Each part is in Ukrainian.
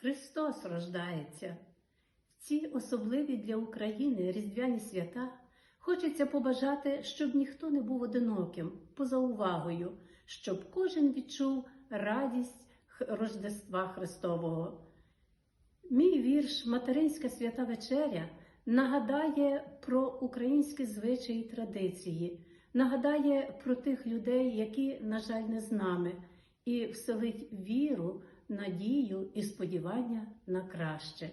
Христос рождається. В ці особливі для України різдвяні свята хочеться побажати, щоб ніхто не був одиноким, поза увагою, щоб кожен відчув радість Рождества Христового. Мій вірш Материнська свята вечеря нагадає про українські звичаї і традиції, нагадає про тих людей, які, на жаль, не з нами, і вселить віру, надію і сподівання на краще.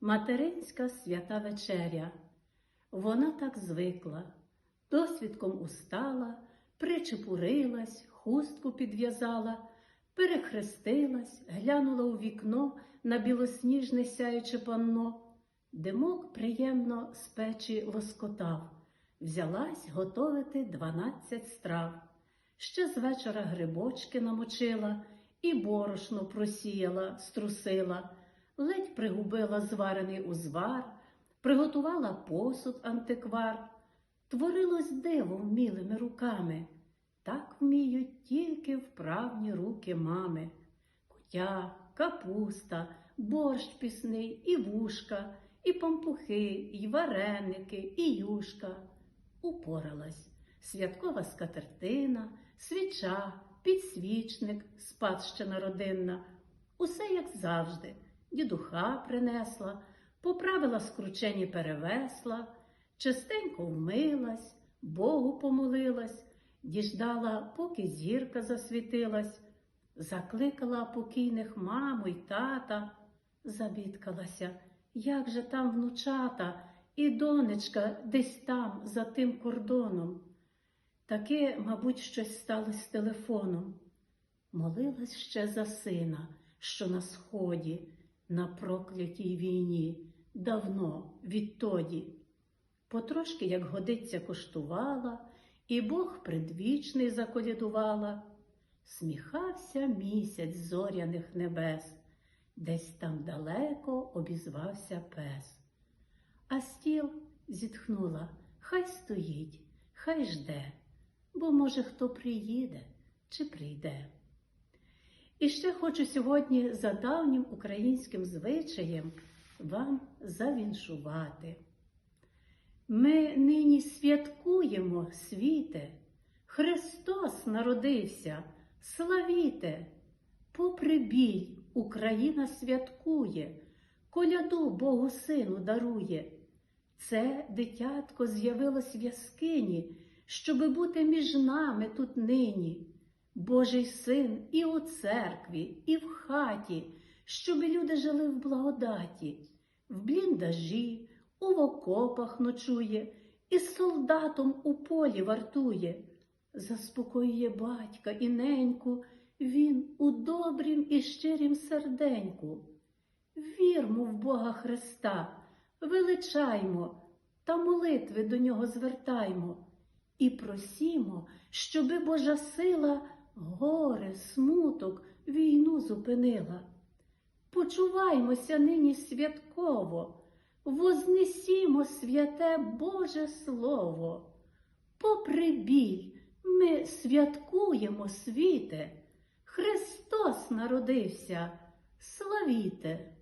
Материнська свята вечеря. Вона так звикла, досвідком устала, причепурилась, хустку підв'язала, перехрестилась, глянула у вікно на білосніжне сяюче панно. Димок приємно з печі лоскотав, взялась готовити дванадцять страв. Ще з вечора грибочки намочила і борошно просіяла, струсила, ледь пригубила зварений узвар, приготувала посуд антиквар. Творилось диво вмілими руками. Так вміють тільки вправні руки мами. Кутя, капуста, борщ пісний, і вушка, і пампухи, і вареники, і юшка. Упоралась святкова скатертина, свіча, підсвічник, спадщина родинна. Усе як завжди. Дідуха принесла, поправила скручені перевесла, частенько вмилась, Богу помолилась, діждала, поки зірка засвітилась, закликала покійних маму й тата, забідкалася, як же там внучата і донечка десь там, за тим кордоном. Таке, мабуть, щось сталося з телефоном. Молилась ще за сина, що на сході, на проклятій війні, давно, відтоді. Потрошки, як годиться, коштувала, і Бог предвічний заколядувала. Сміхався місяць зоряних небес, десь там далеко обізвався пес. А стіл зітхнула, хай стоїть, хай жде, бо, може, хто приїде чи прийде. І ще хочу сьогодні за давнім українським звичаєм вам завіншувати. Ми нині святкуємо світе, Христос народився, славіте, попри біль Україна святкує, коляду Богу Сину дарує. Це дитятко з'явилось в яскині, щоби бути між нами тут нині. Божий син і у церкві, і в хаті, щоби люди жили в благодаті, в бліндажі, у окопах ночує, і солдатом у полі вартує. Заспокоює батька і неньку, він у добрім і щирім серденьку. Вірмо в Бога Христа, величаймо та молитви до нього звертаймо і просімо, щоби Божа сила горе, смуток, війну зупинила. Почуваймося нині святково, вознесімо святе Боже Слово. Попри біль ми святкуємо світе, Христос народився, славіте!